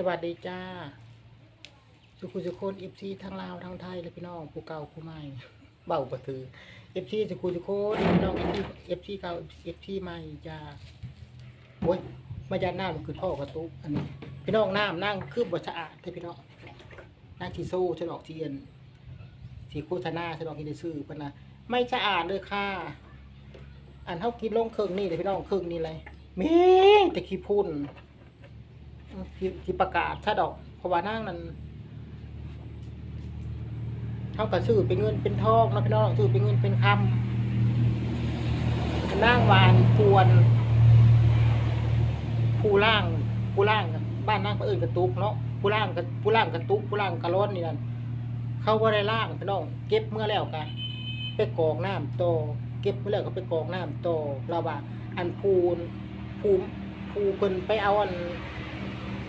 สวัสดีจ้า สุขุสุคนเอฟซีทั้งลาวทั้งไทยและพี่น้องผู้เก่าผู้ใหม่ เบาประถือเอฟซีสุขุสุคนพี่น้องเอฟซีเอฟซีเก่าเอฟซีใหม่จ้าโอ้ยมาจากหน้ำมันคือท่อกระตุกอันนี้พี่น้องน้ำนั่งคืบบสะอาดเท่พี่น้องนั่งที่โซ่ฉลอกเทียนสีโฆษณาฉลอกกินได้ซื้อปะนะไม่สะอาดเลยค่ะ อันเท่ากินลงเครื่องนี่เลยพี่น้องเครื่องนี่เลยมีแต่ขี้พุ่น ที่ที่ประกาศถ้าดอกเพราะว่านั่งนั้นเท่ากับซื้อเป็นเงินเป็นทองนะพี่น้องซื้อเป็นเงินเป็นคำนั่งวานปวนผู้ล่างผู้ล่างบ้านนั่งก็เอื่นกระตุกเนาะผู้ล่างกับผู้ล่างกระตุกผู้ล่างกระร้อนนี่นั่นเขาว่าได้ล่างพี่น้อง เก็บเมื่อแล้วกันไปกรองน้ำโตเก็บเมื่อแล้วก็ไปกรองน้ำโตเราว่าอันภูนภูภูเพิ่นไปเอาอัน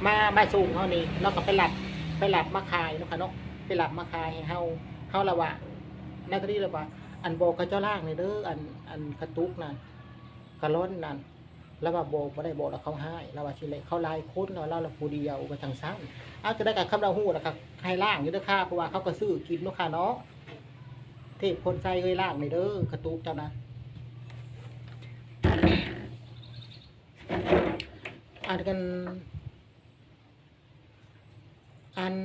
มามาสูงเฮานี่เราก็ไปหลับไปหลับมาขายเนาะค่ะเนาะไปหลับมาขายให้เฮาเฮาละว่าในกรณีละว่า อันบกกับเจ้าล่างนี่เด้ออันอันกระตุกนั่นกระล้นนั่นแล้วว่าบอกบ่ได้โบกแล้วเขาให้แล้วว่าสิเลเขาลายคนเนาเราผู้เดียวว่าจังซั่นเอาจะได้กับคำเราฮู้นะครับให้ล่างอยู่เด้อค่ะเพราะว่าเขาก็ซื้อกินเนาะค่ะเนาะเทพคนใจเอ้ยล่างนี่เด้อกระตุกเจ้านะอ่านกัน อัน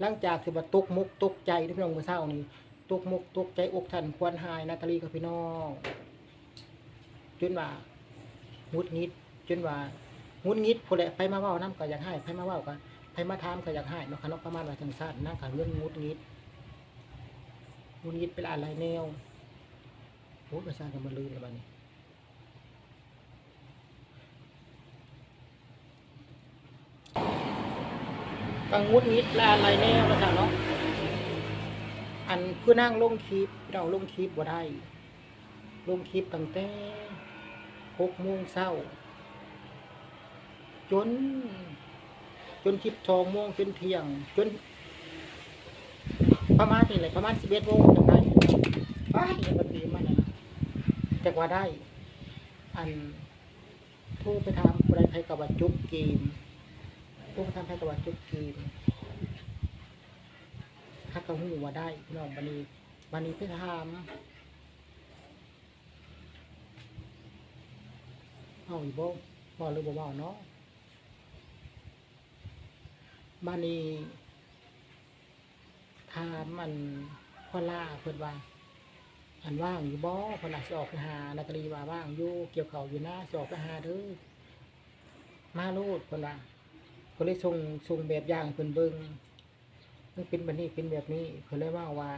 หลังจากที่ว่าตกมุกตกใจที่พี่น้องเมื่อเช้านี้ตกมุกตกใจอกทันควรหายนาตาลีกับพี่น้องจนว่าหงุดหงิดจนว่าหงุดหงิดพอแหละไปมาเว้าน้ำก็อยากให้ไปมาเว้ากันไปมาถามก็อยากให้เนาะค่ะเนาะประมาณว่าจังซั่นนั่งกับเรื่องหงุดหงิดหงุดหงิดเป็นอะไรแนวโอ้ยประชาชนมันลืมแล้วบัดนี้ กังวดนิดและอะไรแน่ล้วจ้ะเนาะอันเพื่อนั่งลงคลิปเราลงคลิปบ่ได้ ลงคลิปตั้งแต่หกโมงเช้า จน จนคลิปทองโมงจนเที่ยง จน ประมาณนี้เลยประมาณสิบเอ็ดโมงจังได้ไปยังบันทีมันนะแต่ว่าได้ อันโทรไปถามผู้ใดใครกับว่าจุบเกม พวกทำให้กับว่าจุดกีนถ้ากระหูว่าได้พี่น้องวันนี้วันนี้ไปทำเอาอีกบ่บ่หรือบ่บ่เนาะบันนี้ถามมันพอล่าเพิ่อนว่าอันว่างอยู่บ่เพนน่ะสิออกไปหานาตาลีว่าว่างอยู่เกี่ยวเขาวอยู่นะสออกไปหาเด้อมาโลดเพิ่นว่า ก็เลยส่งส่งแบบอย่างให้เพิ่นเบิ่งมันเป็นแบบนี้เป็นแบบนี้เพิ่นเลยว่าว่า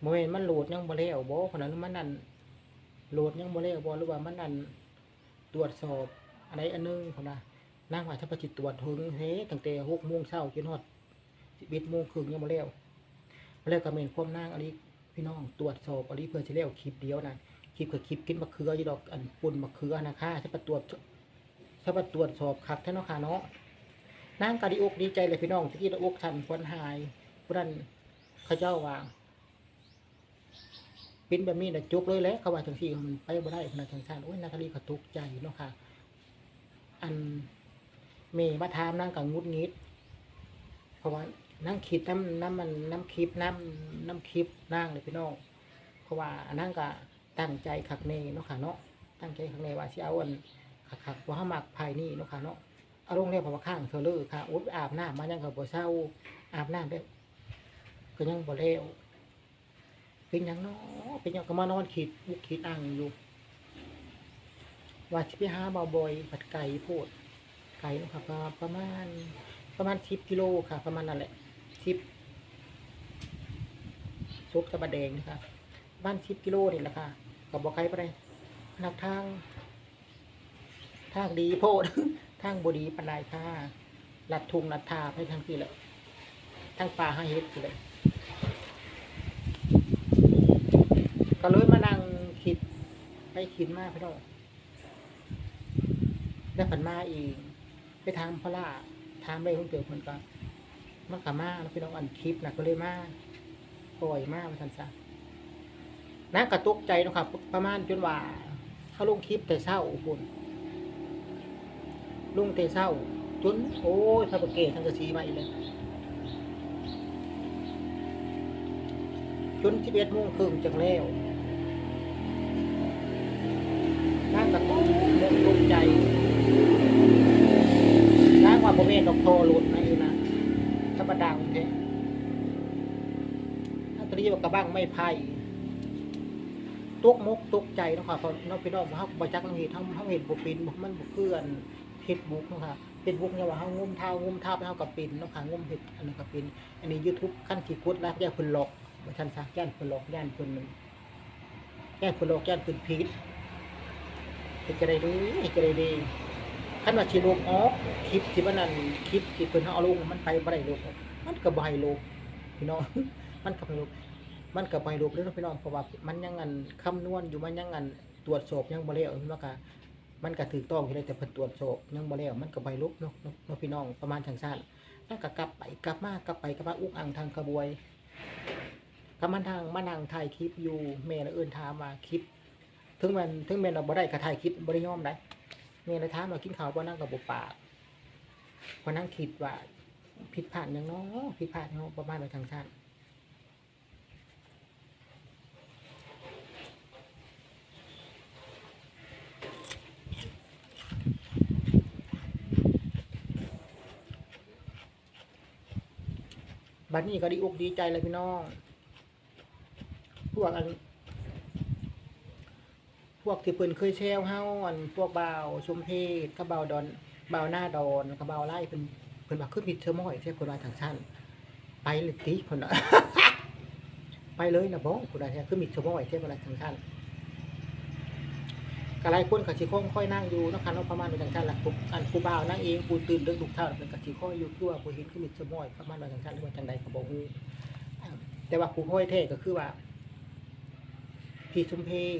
โมเมนมันโหลดยังบ่แล้วบ่เพราะนั้มันนั่นโหลดยังบ่แล้วบ่หรือว่ามันนั่นตรวจสอบอะไรอันหนึงพุ่นน่ะนางว่าถ้าประจิตตรวจถึงเฮ้ตั้งแต่6โมงเช้าจนฮอด11โมงครึ่งยังบ่แล้วแล้วก็แม่นความนางอันนี้พี่น้องตรวจสอบอันนี้เพื่อสิแล้วคลิปเดียวนั่นคลิปกับคลิปกินมะเขืออยู่ดอกอันปุ่นมะเขือนะคะถ้าไปตรวจ ถ้ามาตรวจสอบขับท่านเนาะค่ะเนาะนางกะดีอกดีใจเลยพี่น้องที่ละอกทันควนหายเพราะนั้นเขาเจ้าว่าเป็นแบบนี้นะจบเลยแหล้วเขาว่าจังสี่มันไปบ่ได้พนักจังซั่นโอ้ยนาคาลีก็ตกใจเนาะค่ะ อันเมย์มาถามนางกับงุดงิด เพราะว่านั่งคิดน้ำน้ำมันน้ำคลิปน้ำน้ำคลิปนางเลยพี่น้องเพราะว่านั่งก็ตั้งใจขักเนเนาะค่ะเนาะตั้งใจขักเนว่าสิเอาอัน คักคักว่าหมักภายนี่เนาะค่ะเนาะอารมณ์เนี่ยเพราะว่าข้างเธอเลยค่ะอุดอาบน้ำมายังกับบ่เศร้าอาบน้ำได้ก็ยังบ่แล้วเป็นหยังเนาะเป็นหยังก็มานอนขีดอุกขีดอ่างอยู่ว่าสิไปหาเบาบอยผัดไก่โพดไก่เนาะค่ะก็ประมาณประมาณสิบกิโลค่ะ ประมาณนั่นแหละสิบซุปจะบะแดงนะคะบ้านสิบกิโลนี่แหละค่ะกับบ่ไกลไปเลยนักทาง ทางดีโพดทางบดีปันไดค่ะลัดทุงลัดทาไปทางที่แหละทางป่าห้าเฮ็ดที่เลยก็เลยมานั่งคิดไปคิดมากพี่น้องแล้วผันมาอีกไปทางพระล่าทางไปคนเกิดคนก็มันขามาแล้วพี่น้องอันคลิปนะก็เลยมาปล่อยมากมาทันซะนั่งกระตุกใจนะครับ ประมาณจนว่าเขาลงคลิปแต่เศร้าคุณ ลุงเตเศร้าจนโอ้ยพระประเกศทั้งกระสีมาอีกเลยจนสิบเอ็ดโมงครึ่งจังแล้วนางกระตุ้มมงลงใจนางว่าบ่แม่ดอกโทรหลุดนะอยู่นะธรรมดาของแท้ถ้าตรีว่ากระบ้างไม่ไพ่ตกมกตกใจนะค่ะเพราะน้องพี่น้องเฮาบ่จักน้องเฮ็ดเฮาเฮาเห็นบ่เป็นมันบ่คืออัน เฮ็ดบุ๊กเนาะค่ะเฮ็ดบุ๊กเนี่ยว่าเฮางุ้มเท้างุ้มเท้าไปเฮาก็เป็นเนาะค่ะงุ้มเฮ็ดอันนี้ก็เป็น อันนี้ YouTube ขั้นขี้กดแล้วย่เพิ่นหลอกบ่ทันซะย่านเพิ่นหลอกย่านเพิ่นนึงย่านเพิ่นหลอกย่านเพิ่นผิดเฮ็ดจะได้ดีเฮ็ดจะได้ดีคันว่าสิลบออกคลิปที่มันนั่นคลิปที่เพิ่นเอาลงมันไปบ่ได้ลบอกมันก็บ่ให้ลบพี่น้องมันก็บ่ให้ลบมันก็บ่ให้ลบเด้อพี่น้องเพราะว่ามันยังอันคำนวณอยู่มันยังอันตรวจสอบยังบ่แล้วมันก็ มันก็ถูกต้องอยู่แล้แต่เพิ่นตรวจสอบยังบ่แล้วมันก็บ่ให้ลบเนาะเนาะเนาะพี่น้องประมาณจังซั่นแล้วก็กลับไปกลับมากลับไปกลับมาอุกอังทางกระบวยก็มันทางมานั่งถ่ายคลิปอยู่แม่ละเอิ้นถามว่าคลิป ถึงแมันถึงแม่นเราบ่ได้ก็ถ่ายคลิปบ่ได้ยอมได้แม่เลยถามว่ากินข้าวบ่นั่งกับบ่ปากพอนั่งคิดว่าผิดพลาดยังเนาะผิดพลาดเนาะประมาณว่างซั่น บัดนี้ก็ดีอกดีใจเลยพี่น้อง พวกอัน พวกที่เพิ่นเคยแชวเฮาอัน พวกเบาชมเพศกับบ่าดอนเบาหน้าดอนกับบ่าไร่เพิ่นเพิ่นว่าคือผิดเชอม้อยแท้เพิ่นว่าทางชั้นไปเลยติเพิ่นน่ะไปเลยนะบ่เพิ่นว่าแท้คือมิดเชอม้อยแท้เพิ่นว่าทางชั้น ก็หลายคนก็สิคงค่อยนั่งอยู่นะคะเนาะประมาณว่าทางชั้นล่ะผู้อันผู้บ่าวนั่งเองผู้ตื่นเดึกทุกเช้าเพิ่นก็สิคอยอยู่คือว่าผู้เห็นคือมิดเชอม้อยประมาณว่าทางชั้นหรือว่าจังใดก็บ่ฮู้อ่าแต่ว่าผู้ค่อยแท้ก็คือว่าพี่ชุมเพศ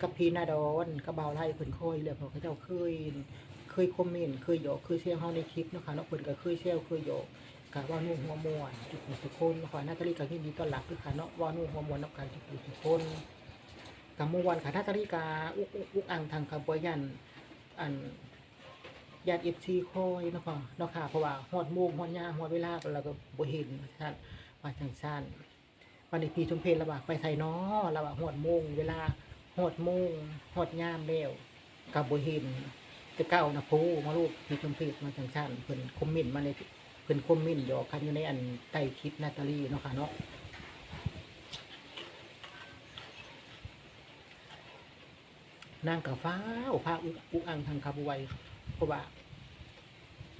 กับพี่นาดอนกับบ่าวไล่เพิ่นค่อยเลยเพราะเขาเจ้าเคยเคยคอมเมนต์เคยหยอกเคยแชร์เฮาในคลิปนะคะเนาะเพิ่นก็เคยแชร์เคยหยอกกะว่านุ่งหัวมวนทุกผู้ทุกคนขอนาตาลีก็ยินดีต้อนรับคือค่ะเนาะว่านุ่งหัวมวนนับกันทุกผู้ทุกคน กับเมื่อวานค่ะนาตาลีกาอุกอุกอังทางกับบ่ยันอันญาติ FC คอยนะค่ะเนาะค่ะเพราะว่าฮอดโมงฮอดยามฮอดเวลาเราก็บ่เห็นท่านว่าจังซั่นวันนี้พี่ชมเพลระบาไปไสเนาะระบากฮอดโมงเวลาหอดโมงหอดยามแล้วกับบ่เห็นจะเก้านะพูมาลูกมีชมเพจมาจังชันเพิ่นคอมเมนต์มาในเพิ่นคอมเมนต์หยอกกันอยู่ในอันใต้คลิปนาตาลีเนาะค่ะเนาะ นางกับฟ้าวพาอุกอุกอังทางคาบไวยเพราะว่า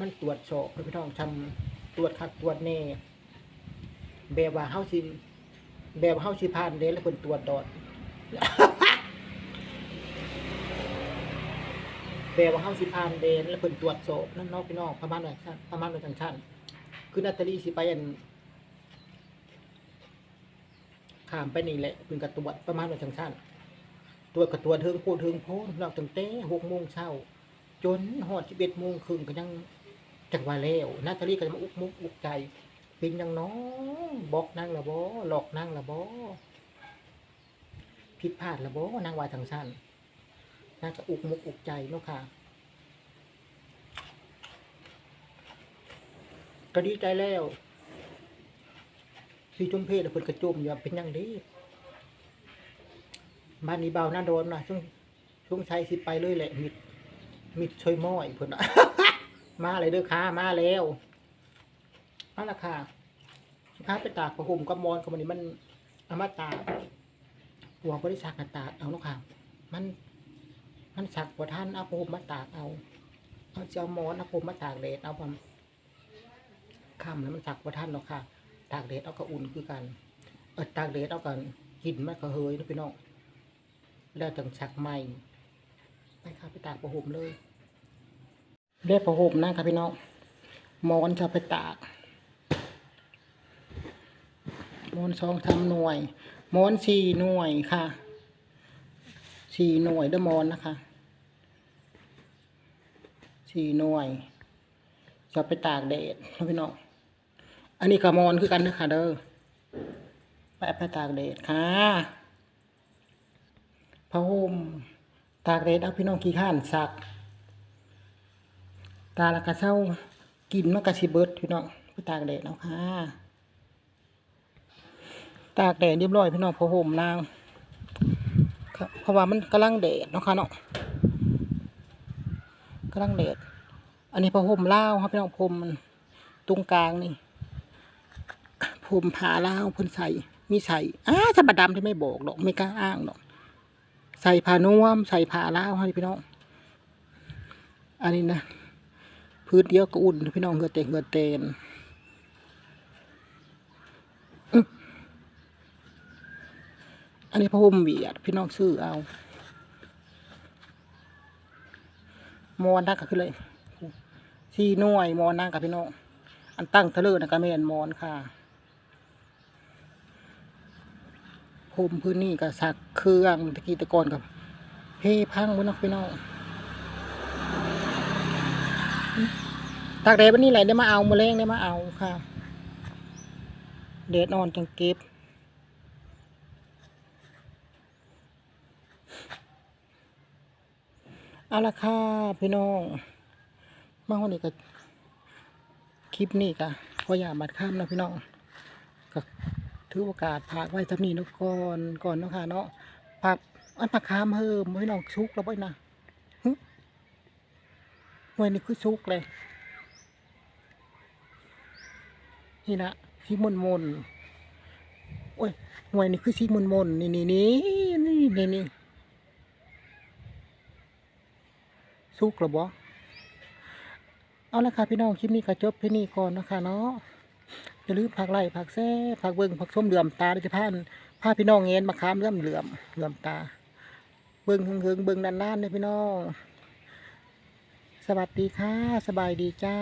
มันตรวจสอบเพื่อพี่น้องทำตรวจคัดตรวจแน่แบบว่าเฮาสิแบบเฮาสิผ่านเด้แล้วเพิ่นตรวจดอดแปลว่าเฮาสิผ่านเดนแล้วเพิ่นตรวจสอบนั่นนาะพี่น้องประมาณว่าชั้นประมาณว่าจังชั้นคือนาตาลีสิไปอันข้ามไปนี่แหละเพิ่นก็ตรวจประมาณว่าจังชั้น ตรวจก็ตรวเทิงโพดเทิงโพดเราตั้งแต่6โมงเช้า จนฮอด11โมงครึ่งก็ยังจังว่าแล้วนาตาลีก็มาอุกมุกอุกใจ เป็นยังน้องบอกนั่งละบ่หลอกนั่งละบ่ผิดพลาดละบ่นางว่าจังชั้นน่าจะอุกมุกอุกใจเนาะค่ะก็ดีใจแล้วพี่จุมเพศเพิ่นกระจุมอย่าเป็นยังดี บ้านนี้เบาหน้าโดนนะช่วงช่วงใชัยสิไปเลยแหละ มิด มิดช่วยม้อยเพิ่นน่ะมาเลยเด้อค่ะมาแล้วมาและค่ะสิพาไปตากประห่มกับมอนกับมันนี้มันเอามาตากหัวบริษัทตากเอาเนาะค่ะมันมันสักบ่ท่านเอาผมมาตากเอาเอาเจ้ามอนเอาผมมาตากแดดเอาผมค่ำแล้วมันสักบ่ท่านหรอกค่ะ ตากแดดเอาก็อุ่นคือกันเออตากแดดเอากันกินมันก็เฮยนะพี่น้อง แล้วจังสักใหม่ไปค่ะไปตากผ้าห่มเลยเรียกผ้าห่มนะครับพี่น้องมอนจะไปตากมอนสองทำหน่วยมอนสี่หน่วยค่ะสี่หน่วยเดมอนนะคะสี่หน่วยจะไปตากแดดนะพี่น้องอันนี้กระมอนคือกันนะคะเด้อไปไปตากแดดค่ะ ผ้าห่มตากแดดเอาพี่น้องขี้ข้านสัก ตาละกะเศร้ากินมันกะสิเบิดพี่น้องไปตากแดดเอาค่ะ ตากแดดเรียบร้อยพี่น้องพอห่มนางเพราะว่ามันกำลังแดดเนาะค่ะเนาะกำลังแดด อันนี้พอห่มเลาครับพี่น้องผมมันตรงกลางนี่ผมผ่าเลาพิ่นใส่มีใส่อ้าสบัดดำที่ไม่บอกหรอกไม่กล้าอ้างหรอก ใส่ผ้านวมใส่ผ้าลาวให้พี่น้อง อันนี้นะพื้นเดียวก็อุ่นพี่น้องเหือเตงเหือเตนอันนี้พระห่มเวียดพี่น้องซื้อเอามอนนักก็คือเลยสี่หน่วยมอนนักกับพี่น้องอันตั้งทะเลนะก็ไม่เห็นมอนค่ะ ผมพื้นนี่ก็สักเครื่องตะกี้ตะกอนกับเพ่พังไว้เนาะพี่น้องตากแดดวันนี้แหละได้มาเอามาแรงได้มาเอาค่ะแดดอ่อนจังเก็บเอาละค่ะพี่น้องมาวันนี้ก็คลิปนี้ก็พออย่าบัดข้ามนะพี่น้องก็ ถือโอกาสพากไว้สำนีเนะก่อนก่อนเนาะค่ะเนาะผักอันผักคามเพิ่มพี่น้องชุกแล้วบ่อยนะหึหน่วยนี่คือชุกเลยนี่นะสีมนมนโอ้ยหน่วยนี่คือสีมนมนนี่นี่นี่นี่นี่นี่สุกหรอบอเอาละค่ะพี่น้องคลิปนี้ก็จบที่นี่ก่อนนะคะเนาะ อย่าลืมผักไร่ผักแซ่ผักเบิ้งผักส้มเหลื่อมตาดิจะพาะผ้าพี่น้องเงินมาค้ามเลื่อมเหลื่อมเหลื่อมตา เบิ้งเฮงๆเบิ้งนานๆเลยพี่น้อง สวัสดีค่ะ สบายดีเจ้า